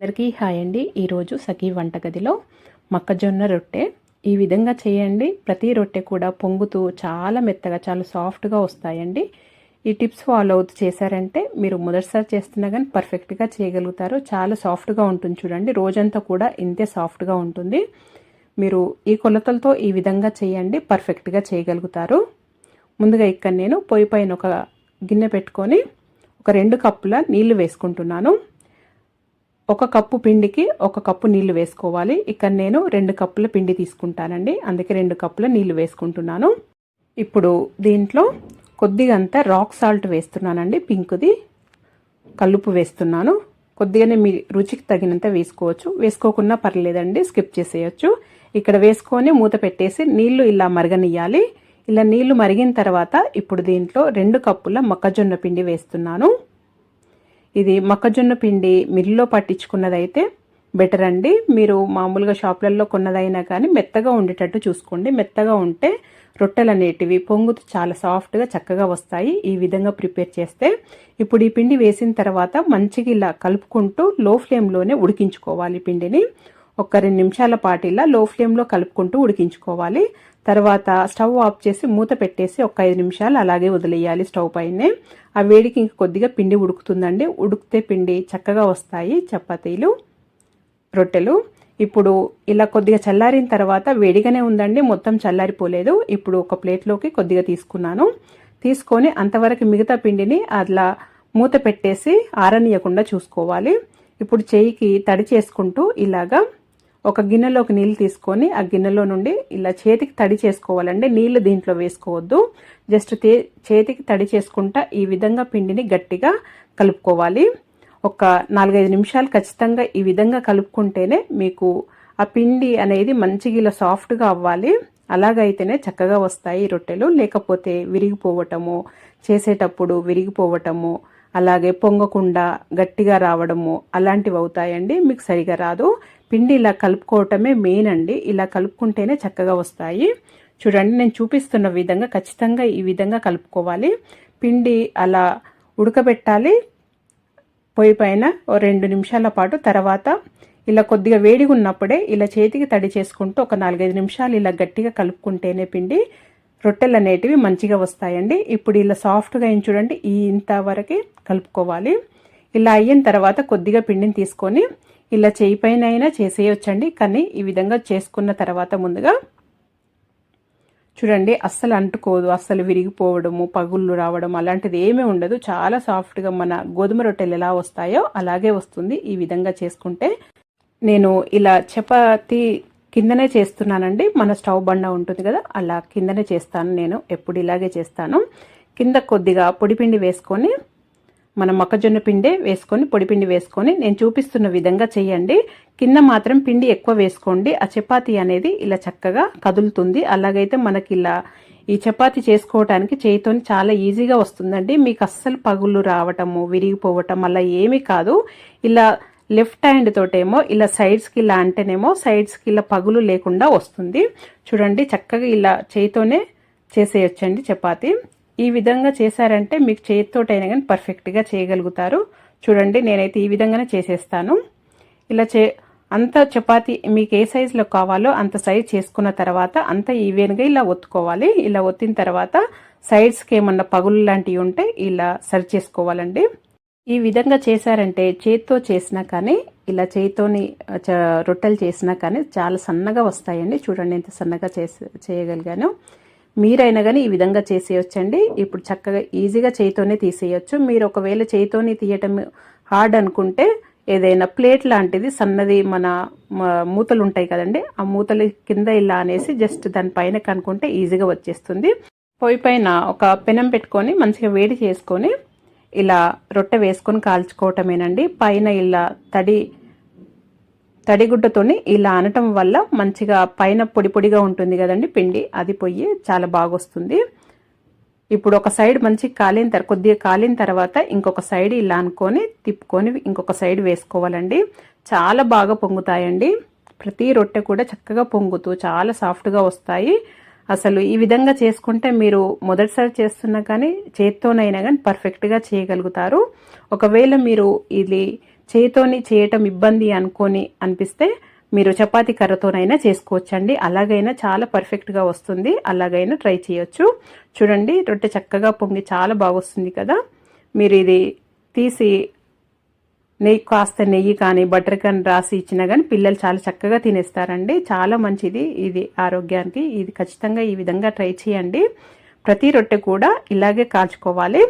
అందరికీ హాయ్ అండి. ఈరోజు సఖీ వంటగదిలో మొక్కజొన్న రొట్టె. ఈ విధంగా చేయండి. ప్రతి రొట్టె కూడా పొంగుతూ చాలా మెత్తగా చాలా సాఫ్ట్గా వస్తాయండి. ఈ టిప్స్ ఫాలో అవుతూ చేశారంటే మీరు మొదటిసారి చేస్తున్నా కానీ పర్ఫెక్ట్గా చేయగలుగుతారు. చాలా సాఫ్ట్గా ఉంటుంది చూడండి. రోజంతా కూడా ఇంతే సాఫ్ట్గా ఉంటుంది. మీరు ఈ కొలతలతో ఈ విధంగా చేయండి. పర్ఫెక్ట్గా చేయగలుగుతారు. ముందుగా ఇక్కడ నేను పొయ్యి పైన ఒక గిన్నె పెట్టుకొని ఒక రెండు కప్పుల నీళ్ళు వేసుకుంటున్నాను. ఒక కప్పు పిండికి ఒక కప్పు నీళ్ళు వేసుకోవాలి. ఇక్కడ నేను రెండు కప్పుల పిండి తీసుకుంటానండి. అందుకే రెండు కప్పుల నీళ్ళు వేసుకుంటున్నాను. ఇప్పుడు దీంట్లో కొద్దిగా అంతా రాక్ సాల్ట్ వేస్తున్నానండి పింక్ది. కలుపు వేస్తున్నాను. కొద్దిగానే మీ రుచికి తగినంత వేసుకోవచ్చు. వేసుకోకుండా పర్లేదండి స్కిప్ చేసేయచ్చు. ఇక్కడ వేసుకొని మూత పెట్టేసి నీళ్ళు ఇలా మరగనియాలి ఇలా నీళ్ళు మరిగిన తర్వాత ఇప్పుడు దీంట్లో రెండు కప్పుల మొక్కజొన్న పిండి వేస్తున్నాను. ఇది మొక్కజొన్న పిండి మిల్లులో పట్టించుకున్నదైతే బెటర్ అండి. మీరు మామూలుగా షాపులలో కొన్నదైనా కానీ మెత్తగా ఉండేటట్టు చూసుకోండి. మెత్తగా ఉంటే రొట్టెలు అనేటివి పొంగుతూ చాలా సాఫ్ట్గా చక్కగా వస్తాయి. ఈ విధంగా ప్రిపేర్ చేస్తే ఇప్పుడు ఈ పిండి వేసిన తర్వాత మంచిగా ఇలా కలుపుకుంటూ లో ఫ్లేమ్లోనే ఉడికించుకోవాలి పిండిని. ఒక రెండు నిమిషాల పాటు ఇలా లో ఫ్లేమ్లో కలుపుకుంటూ ఉడికించుకోవాలి. తర్వాత స్టవ్ ఆఫ్ చేసి మూత పెట్టేసి ఒక ఐదు నిమిషాలు అలాగే వదిలేయాలి స్టవ్ పైనే. ఆ వేడికి ఇంక కొద్దిగా పిండి ఉడుకుతుందండి. ఉడికితే పిండి చక్కగా వస్తాయి. చపాతీలు రొట్టెలు. ఇప్పుడు ఇలా కొద్దిగా చల్లారిన తర్వాత వేడిగానే ఉందండి. మొత్తం చల్లారిపోలేదు. ఇప్పుడు ఒక ప్లేట్లోకి కొద్దిగా తీసుకున్నాను. తీసుకొని అంతవరకు మిగతా పిండిని అట్లా మూత పెట్టేసి ఆరనీయకుండా చూసుకోవాలి. ఇప్పుడు చేయికి తడి చేసుకుంటూ ఇలాగా ఒక గిన్నెలోకి నీళ్ళు తీసుకొని ఆ గిన్నెలో నుండి ఇలా చేతికి తడి చేసుకోవాలండి. నీళ్ళు దీంట్లో వేసుకోవద్దు. జస్ట్ చేతికి తడి చేసుకుంటా ఈ విధంగా పిండిని గట్టిగా కలుపుకోవాలి. ఒక నాలుగైదు నిమిషాలు ఖచ్చితంగా ఈ విధంగా కలుపుకుంటేనే మీకు ఆ పిండి అనేది మంచిగా ఇలా సాఫ్ట్గా అవ్వాలి. అలాగైతేనే చక్కగా వస్తాయి రొట్టెలు. లేకపోతే విరిగిపోవటము చేసేటప్పుడు విరిగిపోవటము అలాగే పొంగకుండా గట్టిగా రావడము అలాంటివి అవుతాయండి. మీకు సరిగా రాదు. పిండి ఇలా కలుపుకోవటమే మెయిన్ అండి. ఇలా కలుపుకుంటేనే చక్కగా వస్తాయి. చూడండి నేను చూపిస్తున్న విధంగా ఖచ్చితంగా ఈ విధంగా కలుపుకోవాలి. పిండి అలా ఉడకబెట్టాలి. పొయ్యి పైన రెండు నిమిషాల పాటు తర్వాత ఇలా కొద్దిగా వేడిగా ఉన్నప్పుడే ఇలా చేతికి తడి చేసుకుంటూ ఒక నాలుగైదు నిమిషాలు ఇలా గట్టిగా కలుపుకుంటేనే పిండి రొట్టెలు అనేటివి మంచిగా వస్తాయండి. ఇప్పుడు ఇలా సాఫ్ట్గా అయిన చూడండి ఈ ఇంతవరకే కలుపుకోవాలి. ఇలా అయిన తర్వాత కొద్దిగా పిండిని తీసుకొని ఇలా చేయి పైన అయినా చేసేయొచ్చండి. కానీ ఈ విధంగా చేసుకున్న తర్వాత ముందుగా చూడండి అస్సలు అంటుకోదు అస్సలు విరిగిపోవడము పగుళ్ళు రావడం అలాంటిది ఏమీ ఉండదు. చాలా సాఫ్ట్గా మన గోధుమ రొట్టెలు ఎలా వస్తాయో అలాగే వస్తుంది. ఈ విధంగా చేసుకుంటే నేను ఇలా చపాతి కిందనే చేస్తున్నానండి. మన స్టవ్ బండ ఉంటుంది కదా అలా కిందనే చేస్తాను నేను. ఎప్పుడు ఇలాగే చేస్తాను. కింద కొద్దిగా పొడిపిండి వేసుకొని మన మొక్కజొన్న పిండి వేసుకొని పొడిపిండి వేసుకొని నేను చూపిస్తున్న విధంగా చేయండి. కింద మాత్రం పిండి ఎక్కువ వేసుకోండి. ఆ చపాతి అనేది ఇలా చక్కగా కదులుతుంది. అలాగైతే మనకి ఇలా ఈ చపాతి చేసుకోవటానికి చేయితోని చాలా ఈజీగా వస్తుందండి. మీకు అస్సలు పగుళ్ళు రావటము విరిగిపోవటం అలా ఏమీ కాదు. ఇలా లెఫ్ట్ హ్యాండ్ తోటేమో ఇలా సైడ్స్కి ఇలా అంటేనేమో సైడ్స్కి ఇలా పగులు లేకుండా వస్తుంది. చూడండి చక్కగా ఇలా చేయితోనే చేసేయచ్చండి చపాతి. ఈ విధంగా చేశారంటే మీకు చేతితోటైనా కానీ పర్ఫెక్ట్గా చేయగలుగుతారు. చూడండి నేనైతే ఈ విధంగానే చేసేస్తాను. ఇలా చే అంత చపాతి మీకు ఏ సైజులో కావాలో అంత సైజ్ చేసుకున్న తర్వాత అంత ఈవెన్గా ఇలా ఒత్తుకోవాలి. ఇలా ఒత్తిన తర్వాత సైడ్స్కి ఏమన్నా పగులు లాంటివి ఉంటే ఇలా సరి చేసుకోవాలండి. ఈ విధంగా చేశారంటే చేతితో చేసినా కానీ ఇలా చేతితోని రొట్టెలు చేసినా కానీ చాలా సన్నగా వస్తాయండి. చూడండి ఎంత సన్నగా చేసి చేయగలిగాను. మీరైనా కానీ ఈ విధంగా చేసేయొచ్చండి. ఇప్పుడు చక్కగా ఈజీగా చేయితోనే తీసేయచ్చు. మీరు ఒకవేళ చేయితోని తీయటం హార్డ్ అనుకుంటే ఏదైనా ప్లేట్ లాంటిది సన్నది మన మూతలు ఉంటాయి కదండి ఆ మూతలు కింద ఇలా అనేసి జస్ట్ దానిపైన కనుక్కుంటే ఈజీగా వచ్చేస్తుంది. పొయ్యి పైన ఒక పెనం పెట్టుకొని మంచిగా వేడి చేసుకొని ఇలా రొట్టె వేసుకొని కాల్చుకోవటమేనండి. పైన ఇలా తడి తడిగుడ్డతోని ఇలా అనటం వల్ల మంచిగా పైన పొడి పొడిగా ఉంటుంది కదండి పిండి అది పొయ్యి చాలా బాగొస్తుంది. ఇప్పుడు ఒక సైడ్ మంచి కాలిన తర్వాత కొద్దిగా కాలిన తర్వాత ఇంకొక సైడ్ ఇలా అనుకొని తిప్పుకొని ఇంకొక సైడ్ వేసుకోవాలండి. చాలా బాగా పొంగుతాయండి. ప్రతి రొట్టె కూడా చక్కగా పొంగుతూ చాలా సాఫ్ట్గా వస్తాయి. అసలు ఈ విధంగా చేసుకుంటే మీరు మొదటిసారి చేస్తున్నా కానీ చేత్తోనైనా కానీ పర్ఫెక్ట్గా చేయగలుగుతారు. ఒకవేళ మీరు ఇది చేతోని చేయటం ఇబ్బంది అనుకొని అనిపిస్తే మీరు చపాతి కర్రతోనైనా చేసుకోవచ్చండి. అలాగైనా చాలా పర్ఫెక్ట్గా వస్తుంది. అలాగైనా ట్రై చేయొచ్చు. చూడండి రొట్టె చక్కగా పొంగి చాలా బాగా వస్తుంది కదా. మీరు ఇది తీసి నెయ్యి కాస్త నెయ్యి కానీ బటర్ కానీ రాసి ఇచ్చినా కానీ పిల్లలు చాలా చక్కగా తినేస్తారండి. చాలా మంచిది ఇది ఆరోగ్యానికి. ఇది ఖచ్చితంగా ఈ విధంగా ట్రై చేయండి. ప్రతి రొట్టె కూడా ఇలాగే కాల్చుకోవాలి.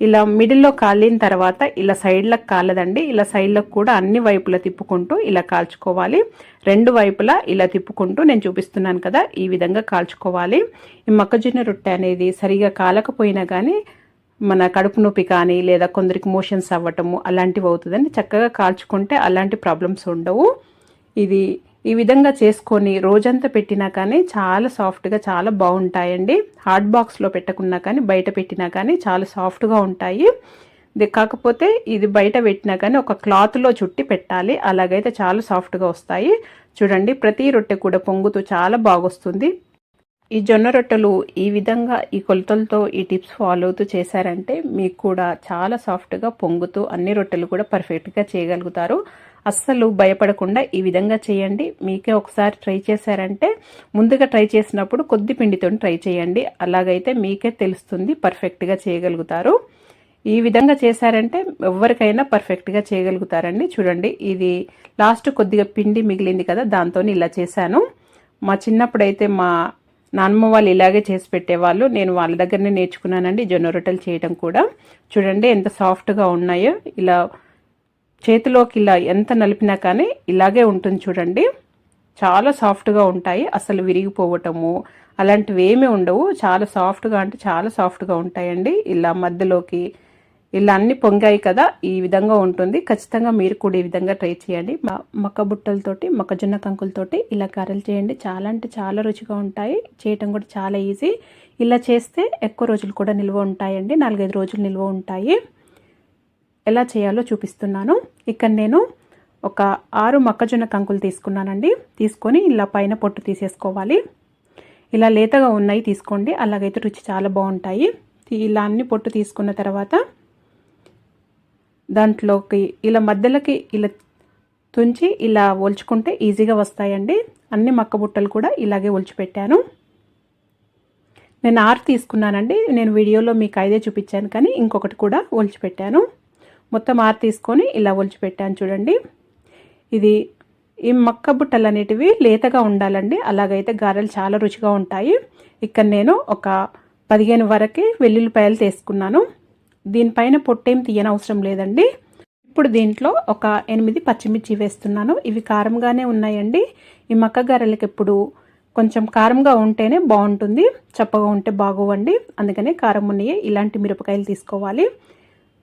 ఇలా మిడిల్లో కాలిన తర్వాత ఇలా సైడ్లకు కాలదండి. ఇలా సైడ్లకు కూడా అన్ని వైపులా తిప్పుకుంటూ ఇలా కాల్చుకోవాలి. రెండు వైపులా ఇలా తిప్పుకుంటూ నేను చూపిస్తున్నాను కదా ఈ విధంగా కాల్చుకోవాలి. ఈ మొక్కజొన్న రొట్టె అనేది సరిగా కాలకపోయినా కానీ మన కడుపు నొప్పి కానీ లేదా కొందరికి మోషన్స్ అవ్వటము అలాంటివి అవుతుందని చక్కగా కాల్చుకుంటే అలాంటి ప్రాబ్లమ్స్ ఉండవు. ఇది ఈ విధంగా చేసుకొని రోజంతా పెట్టినా కానీ చాలా సాఫ్ట్గా చాలా బాగుంటాయండి. హాట్ బాక్స్లో పెట్టకున్నా కానీ బయట పెట్టినా కానీ చాలా సాఫ్ట్గా ఉంటాయి. ఇది కాకపోతే ఇది బయట పెట్టినా కానీ ఒక క్లాత్లో చుట్టి పెట్టాలి. అలాగైతే చాలా సాఫ్ట్గా వస్తాయి. చూడండి ప్రతి రొట్టె కూడా పొంగుతూ చాలా బాగొస్తుంది. ఈ జొన్న రొట్టెలు ఈ విధంగా ఈ కొలతలతో ఈ టిప్స్ ఫాలో అవుతూ చేశారంటే మీకు కూడా చాలా సాఫ్ట్గా పొంగుతూ అన్ని రొట్టెలు కూడా పర్ఫెక్ట్గా చేయగలుగుతారు. అస్సలు భయపడకుండా ఈ విధంగా చేయండి. మీకే ఒకసారి ట్రై చేశారంటే ముందుగా ట్రై చేసినప్పుడు కొద్ది పిండితో ట్రై చేయండి. అలాగైతే మీకే తెలుస్తుంది పర్ఫెక్ట్గా చేయగలుగుతారు. ఈ విధంగా చేశారంటే ఎవరికైనా పర్ఫెక్ట్గా చేయగలుగుతారండి. చూడండి ఇది లాస్ట్ కొద్దిగా పిండి మిగిలింది కదా దాంతో ఇలా చేశాను. మా చిన్నప్పుడైతే మా నాన్నమ్మ వాళ్ళు ఇలాగే చేసి పెట్టేవాళ్ళు. నేను వాళ్ళ దగ్గరనే నేర్చుకున్నానండి జొన్న రొట్టెలు చేయడం కూడా. చూడండి ఎంత సాఫ్ట్గా ఉన్నాయో. ఇలా చేతిలోకి ఇలా ఎంత నలిపినా కానీ ఇలాగే ఉంటుంది చూడండి. చాలా సాఫ్ట్గా ఉంటాయి. అసలు విరిగిపోవటము అలాంటివి ఏమీ ఉండవు. చాలా సాఫ్ట్గా అంటే చాలా సాఫ్ట్గా ఉంటాయండి. ఇలా మధ్యలోకి ఇలా అన్ని పొంగాయి కదా ఈ విధంగా ఉంటుంది. ఖచ్చితంగా మీరు కూడా ఈ విధంగా ట్రై చేయండి. మక్క బుట్టలతోటి మొక్కజొన్న కంకులతోటి ఇలా కర్రలు చేయండి. చాలా అంటే చాలా రుచిగా ఉంటాయి. చేయటం కూడా చాలా ఈజీ. ఇలా చేస్తే ఎక్కువ రోజులు కూడా నిల్వ ఉంటాయండి. నాలుగైదు రోజులు నిల్వ ఉంటాయి. ఎలా చేయాలో చూపిస్తున్నాను. ఇక్కడ నేను ఒక ఆరు మొక్కజొన్న కంకులు తీసుకున్నానండి. తీసుకొని ఇలా పైన పొట్టు తీసేసుకోవాలి. ఇలా లేతగా ఉన్నాయి తీసుకోండి. అలాగైతే రుచి చాలా బాగుంటాయి. ఇలా అన్ని పొట్టు తీసుకున్న తర్వాత దాంట్లోకి ఇలా మధ్యలోకి ఇలా తుంచి ఇలా ఒల్చుకుంటే ఈజీగా వస్తాయండి. అన్ని మక్క బుట్టలు కూడా ఇలాగే ఒలిచిపెట్టాను. నేను ఆరు తీసుకున్నానండి. నేను వీడియోలో మీకు ఐదే చూపించాను కానీ ఇంకొకటి కూడా ఒలిచిపెట్టాను. మొత్తం ఆరు తీసుకొని ఇలా ఒలిచిపెట్టాను చూడండి. ఇది ఈ మక్క బుట్టలు అనేటివి లేతగా ఉండాలండి. అలాగైతే గారెలు చాలా రుచిగా ఉంటాయి. ఇక్కడ నేను ఒక పదిహేను వరకు వెల్లుల్లిపాయలు తీసుకున్నాను. దీనిపైన పొట్టేం తీయనవసరం లేదండి. ఇప్పుడు దీంట్లో ఒక ఎనిమిది పచ్చిమిర్చి వేస్తున్నాను. ఇవి కారంగానే ఉన్నాయండి. ఈ మక్క గారెలకు ఎప్పుడు కొంచెం కారంగా ఉంటేనే బాగుంటుంది. చప్పగా ఉంటే బాగోవండి. అందుకనే కారం ఉన్నాయి ఇలాంటి మిరపకాయలు తీసుకోవాలి.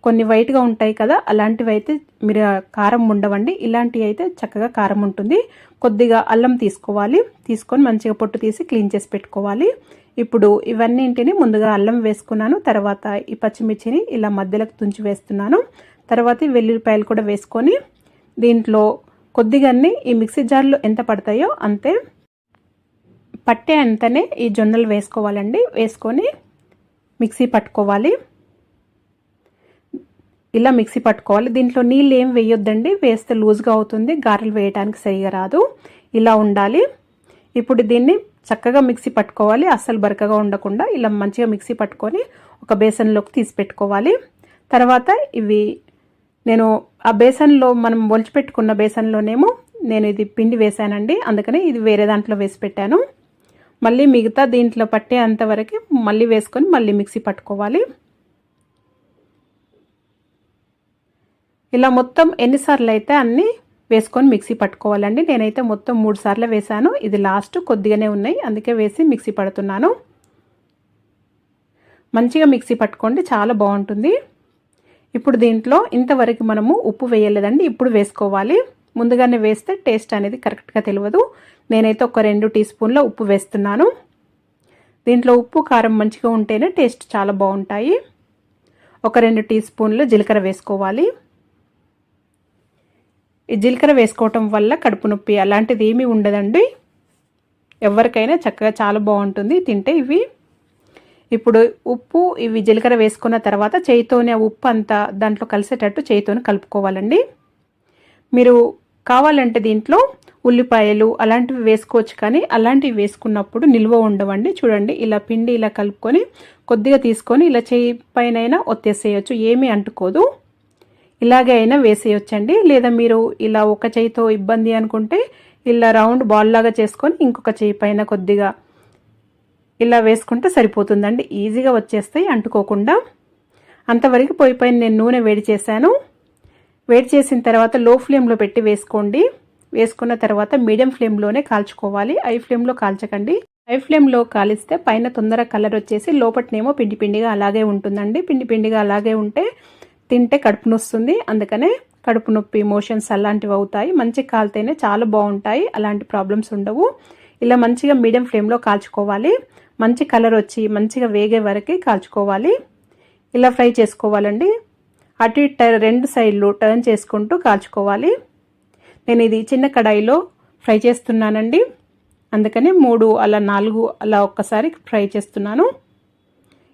కొన్ని వైట్గా ఉంటాయి కదా అలాంటివి అయితే మీరు కారం ఉండవండి. ఇలాంటివి అయితే చక్కగా కారం ఉంటుంది. కొద్దిగా అల్లం తీసుకోవాలి. తీసుకొని మంచిగా పొట్టు తీసి క్లీన్ చేసి పెట్టుకోవాలి. ఇప్పుడు ఇవన్నింటిని ముందుగా అల్లం వేసుకున్నాను. తర్వాత ఈ పచ్చిమిర్చిని ఇలా మధ్యలోకి తుంచి వేస్తున్నాను. తర్వాత వెల్లుల్లిపాయలు కూడా వేసుకొని దీంట్లో కొద్దిగానే ఈ మిక్సీ జార్లో ఎంత పడతాయో అంతే పట్టే అంతనే ఈ జొన్నలు వేసుకోవాలండి. వేసుకొని మిక్సీ పట్టుకోవాలి. ఇలా మిక్సీ పట్టుకోవాలి. దీంట్లో నీళ్ళు ఏం వేయొద్దండి. వేస్తే లూజ్గా అవుతుంది. గారెలు వేయడానికి సరిగా రాదు. ఇలా ఉండాలి. ఇప్పుడు దీన్ని చక్కగా మిక్సీ పట్టుకోవాలి. అస్సలు బరకగా ఉండకుండా ఇలా మంచిగా మిక్సీ పట్టుకొని ఒక బేసన్లోకి తీసి పెట్టుకోవాలి. తర్వాత ఇవి నేను ఆ బేసన్లో మనం ఒలిచిపెట్టుకున్న బేసన్లోనేమో నేను ఇది పిండి వేసానండి. అందుకని ఇది వేరే దాంట్లో వేసి పెట్టాను. మళ్ళీ మిగతా దీంట్లో పట్టే అంతవరకు మళ్ళీ వేసుకొని మళ్ళీ మిక్సీ పట్టుకోవాలి. ఇలా మొత్తం ఎన్నిసార్లు అయితే అన్నీ వేసుకొని మిక్సీ పట్టుకోవాలండి. నేనైతే మొత్తం మూడు సార్లు వేసాను ఇది లాస్ట్ కొద్దిగానే ఉన్నాయి. అందుకే వేసి మిక్సీ పడుతున్నాను. మంచిగా మిక్సీ పట్టుకోండి. చాలా బాగుంటుంది. ఇప్పుడు దీంట్లో ఇంతవరకు మనము ఉప్పు వేయలేదండి. ఇప్పుడు వేసుకోవాలి. ముందుగానే వేస్తే టేస్ట్ అనేది కరెక్ట్గా తెలియదు. నేనైతే ఒక రెండు టీ స్పూన్ల ఉప్పు వేస్తున్నాను. దీంట్లో ఉప్పు కారం మంచిగా ఉంటేనే టేస్ట్ చాలా బాగుంటాయి. ఒక రెండు టీ స్పూన్లు జీలకర్ర వేసుకోవాలి. జీలకర్ర వేసుకోవటం వల్ల కడుపు నొప్పి అలాంటిది ఏమీ ఉండదండి. ఎవరికైనా చక్కగా చాలా బాగుంటుంది తింటే ఇవి. ఇప్పుడు ఉప్పు ఇవి జీలకర్ర వేసుకున్న తర్వాత చేయితోనే ఉప్పు అంతా దాంట్లో కలిసేటట్టు చేయితోనే కలుపుకోవాలండి. మీరు కావాలంటే దీంట్లో ఉల్లిపాయలు అలాంటివి వేసుకోవచ్చు కానీ అలాంటివి వేసుకున్నప్పుడు నిల్వ ఉండవండి. చూడండి ఇలా పిండి ఇలా కలుపుకొని కొద్దిగా తీసుకొని ఇలా చేయి పైన ఒత్తేసేయచ్చు ఏమీ అంటుకోదు. ఇలాగే అయినా వేసేయొచ్చండి. లేదా మీరు ఇలా ఒక చేయితో ఇబ్బంది అనుకుంటే ఇలా రౌండ్ బాల్ లాగా చేసుకొని ఇంకొక చేయి పైన కొద్దిగా ఇలా వేసుకుంటే సరిపోతుందండి. ఈజీగా వచ్చేస్తాయి అంటుకోకుండా. అంతవరకు పొయ్యి పైన నేను నూనె వేడి చేశాను. వేడి చేసిన తర్వాత లో ఫ్లేమ్లో పెట్టి వేసుకోండి. వేసుకున్న తర్వాత మీడియం ఫ్లేమ్లోనే కాల్చుకోవాలి. ఐ ఫ్లేమ్లో కాల్చకండి. హై ఫ్లేమ్లో కాలిస్తే పైన తొందర కలర్ వచ్చేసి లోపట్నేమో పిండి పిండిగా అలాగే ఉంటుందండి. పిండి పిండిగా అలాగే ఉంటే తింటే కడుపు నొస్తుంది. అందుకనే కడుపు నొప్పి మోషన్స్ అలాంటివి అవుతాయి. మంచి కాలితేనే చాలా బాగుంటాయి. అలాంటి ప్రాబ్లమ్స్ ఉండవు. ఇలా మంచిగా మీడియం ఫ్లేమ్లో కాల్చుకోవాలి. మంచి కలర్ వచ్చి మంచిగా వేగే వరకు కాల్చుకోవాలి. ఇలా ఫ్రై చేసుకోవాలండి. అటు ఇటు రెండు సైడ్లు టర్న్ చేసుకుంటూ కాల్చుకోవాలి. నేను ఇది చిన్న కడాయిలో ఫ్రై చేస్తున్నానండి. అందుకని మూడు అలా నాలుగు అలా ఒక్కసారి ఫ్రై చేస్తున్నాను.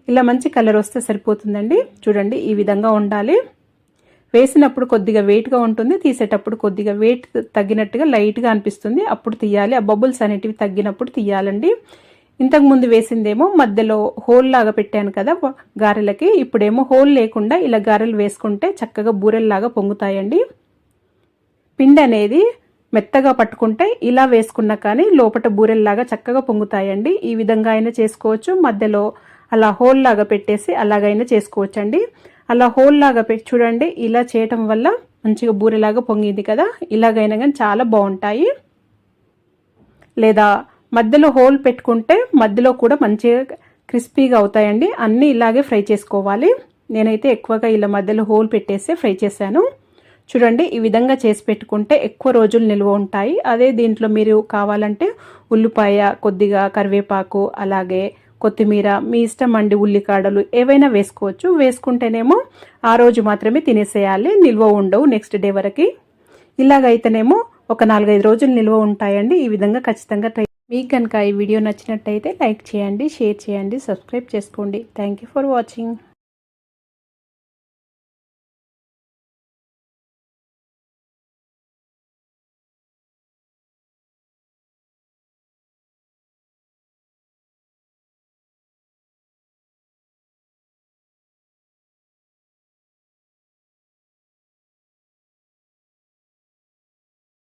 ఇలా మంచి కలర్ వస్తే సరిపోతుందండి. చూడండి ఈ విధంగా ఉండాలి. వేసినప్పుడు కొద్దిగా వెయిట్గా ఉంటుంది. తీసేటప్పుడు కొద్దిగా వెయిట్ తగ్గినట్టుగా లైట్గా అనిపిస్తుంది. అప్పుడు తీయాలి. ఆ బబుల్స్ అనేటివి తగ్గినప్పుడు తీయాలండి. ఇంతకుముందు వేసిందేమో మధ్యలో హోల్ లాగా పెట్టాను కదా గారెలకి. ఇప్పుడేమో హోల్ లేకుండా ఇలా గారెలు వేసుకుంటే చక్కగా బూరెల్లాగా పొంగుతాయండి. పిండి అనేది మెత్తగా పట్టుకుంటే ఇలా వేసుకున్నా కానీ లోపల బూరెల్లాగా చక్కగా పొంగుతాయండి. ఈ విధంగా అయినా చేసుకోవచ్చు. మధ్యలో అలా హోల్ లాగా పెట్టేసి అలాగైనా చేసుకోవచ్చండి. అలా హోల్ లాగా పెట్టి చూడండి ఇలా చేయటం వల్ల మంచిగా బూరెలాగా పొంగింది కదా. ఇలాగైనా కానీ చాలా బాగుంటాయి. లేదా మధ్యలో హోల్ పెట్టుకుంటే మధ్యలో కూడా మంచిగా క్రిస్పీగా అవుతాయండి. అన్నీ ఇలాగే ఫ్రై చేసుకోవాలి. నేనైతే ఎక్కువగా ఇలా మధ్యలో హోల్ పెట్టేసి ఫ్రై చేశాను. చూడండి ఈ విధంగా చేసి పెట్టుకుంటే ఎక్కువ రోజులు నిల్వ ఉంటాయి. అదే దీంట్లో మీరు కావాలంటే ఉల్లిపాయ కొద్దిగా కరివేపాకు అలాగే కొత్తిమీర మీ ఇష్టం అండి ఉల్లికాడలు ఏవైనా వేసుకోవచ్చు. వేసుకుంటేనేమో ఆ రోజు మాత్రమే తినేసేయాలి. నిల్వ ఉండవు నెక్స్ట్ డే వరకు. ఇలాగైతేనేమో ఒక నాలుగైదు రోజులు నిల్వ ఉంటాయండి. ఈ విధంగా ఖచ్చితంగా ట్రై మీకు కనుక ఈ వీడియో నచ్చినట్టయితే లైక్ చేయండి షేర్ చేయండి సబ్స్క్రైబ్ చేసుకోండి. Thank for watching